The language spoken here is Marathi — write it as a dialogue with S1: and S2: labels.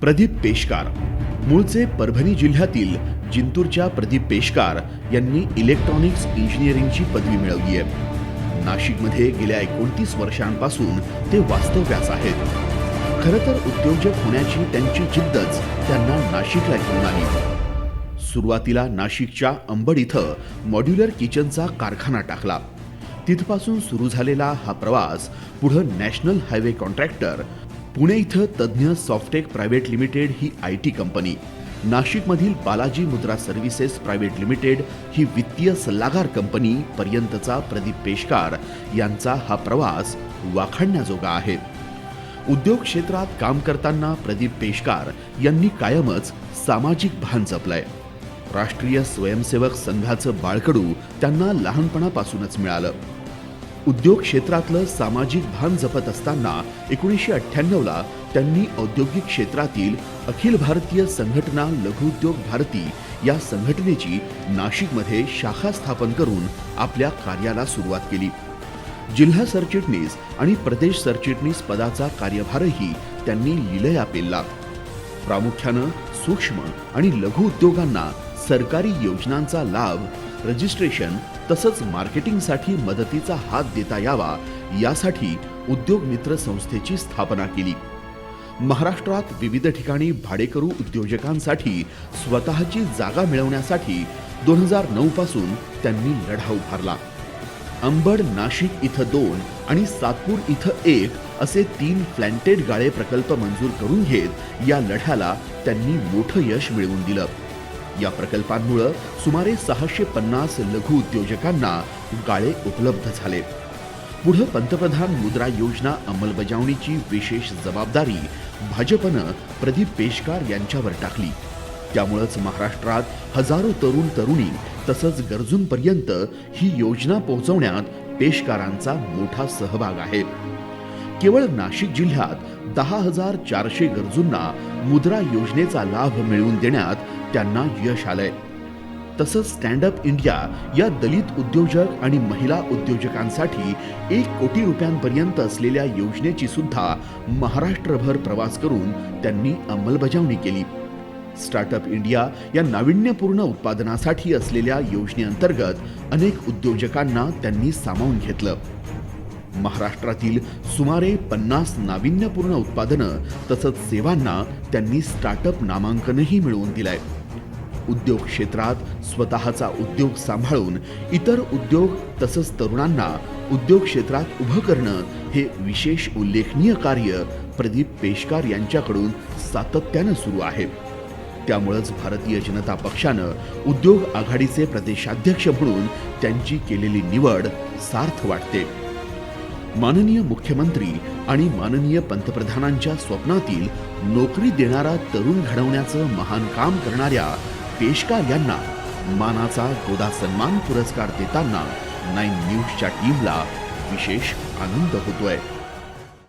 S1: प्रदीप पेशकार. मूळचे परभणी जिल्ह्यातील जिंतूरच्या प्रदीप पेशकार यांनी इलेक्ट्रॉनिक्स इंजिनिअरिंगची पदवी मिळवली आहे. नाशिकमध्ये गेल्या एकोणतीस वर्षांपासून ते वास्तव्यास आहेत. खरं तर उद्योजक होण्याची त्यांची जिद्दच त्यांना नाशिकला घेऊन आली सुरुवातीला नाशिकच्या अंबड इथं मॉड्युलर किचनचा कारखाना टाकला. तिथपासून सुरू झालेला हा प्रवास पुढं नॅशनल हायवे कॉन्ट्रॅक्टर पुणे इथं तज्ज्ञ सॉफ्टेक प्रायव्हेट लिमिटेड ही आय टी कंपनी. नाशिकमधील बालाजी मुद्रा सर्व्हिसेस प्रायव्हेट लिमिटेड ही वित्तीय सल्लागार कंपनी पर्यंतचा प्रदीप पेशकार. यांचा हा प्रवास वाखाणण्याजोगा आहे. उद्योग क्षेत्रात काम करताना प्रदीप पेशकार यांनी कायमच सामाजिक भान जपलंय. राष्ट्रीय स्वयंसेवक संघाचं बाळकडू त्यांना लहानपणापासूनच मिळालं. उद्योग क्षेत्रातलं सामाजिक भान जपत असताना एकोणीसशे अठ्ठ्याण्णवला त्यांनी औद्योगिक क्षेत्रातील अखिल भारतीय संघटना लघुउद्योग भारती या संघटनेची नाशिकमध्ये शाखा स्थापन करून आपल्या कार्याला सुरुवात केली. जिल्हा सरचिटणीस आणि प्रदेश सरचिटणीस पदाचा कार्यभारही त्यांनी लिलया पेलला. प्रामुख्यानं सूक्ष्म आणि लघु उद्योगांना सरकारी योजनांचा लाभ रजिस्ट्रेशन तसंच मार्केटिंगसाठी मदतीचा हात देता यावा यासाठी उद्योग मित्र संस्थेची स्थापना केली. महाराष्ट्रात विविध ठिकाणी भाडेकरू उद्योजकांसाठी स्वतःची जागा मिळवण्यासाठी दोन हजार नऊ पासून त्यांनी लढा उभारला. अंबड नाशिक इथं दोन आणि सातपूर इथं एक असे तीन फ्लॅन्टेड गाळे प्रकल्प मंजूर करून घेत या लढ्याला त्यांनी मोठं यश मिळवून दिलं. या प्रकल्पांमुळं सुमारे सहाशे पन्नास लघु उद्योजकांना गाळे उपलब्ध झाले. पुढं पंतप्रधान मुद्रा योजना अंमलबजावणीची विशेष जबाबदारी भाजपनं प्रदीप पेशकार यांच्यावर टाकली. त्यामुळंच महाराष्ट्रात हजारो तरुण तरुणी तसंच गरजूंपर्यंत ही योजना पोहोचवण्यात पेशकारांचा मोठा सहभाग आहे. केवळ नाशिक जिल्ह्यात दहा हजार चारशे गरजूंना मुद्रा योजनेचा लाभ मिळवून देण्यात त्यांना यश आलंय. तसंच स्टँड अप इंडिया या दलित उद्योजक आणि महिला उद्योजकांसाठी एक कोटी रुपयांपर्यंत असलेल्या योजनेची सुद्धा महाराष्ट्रभर प्रवास करून त्यांनी अंमलबजावणी केली. स्टार्टअप इंडिया या नाविन्यपूर्ण उत्पादनासाठी असलेल्या योजनेअंतर्गत अनेक उद्योजकांना त्यांनी सामावून घेतलं. महाराष्ट्रातील सुमारे पन्नास नाविन्यपूर्ण उत्पादनं तसंच सेवांना त्यांनी स्टार्टअप नामांकनही मिळवून दिलंय. उद्योग क्षेत्रात स्वतःचा उद्योग सांभाळून इतर उद्योग तसंच तरुणांना उद्योग क्षेत्रात उभं करणं हे विशेष उल्लेखनीय कार्य प्रदीप पेशकार यांच्याकडून सातत्यानं सुरू आहे. त्यामुळंच भारतीय जनता पक्षानं उद्योग आघाडीचे प्रदेशाध्यक्ष म्हणून त्यांची केलेली निवड सार्थ वाटते. माननीय मुख्यमंत्री आणि माननीय पंतप्रधानांच्या स्वप्नातील नोकरी देणारा तरुण घडवण्याचं महान काम करणाऱ्या पेशकार यांना मानाचा गोदा सन्मान पुरस्कार देताना नाईन न्यूजच्या टीमला विशेष आनंद होतोय.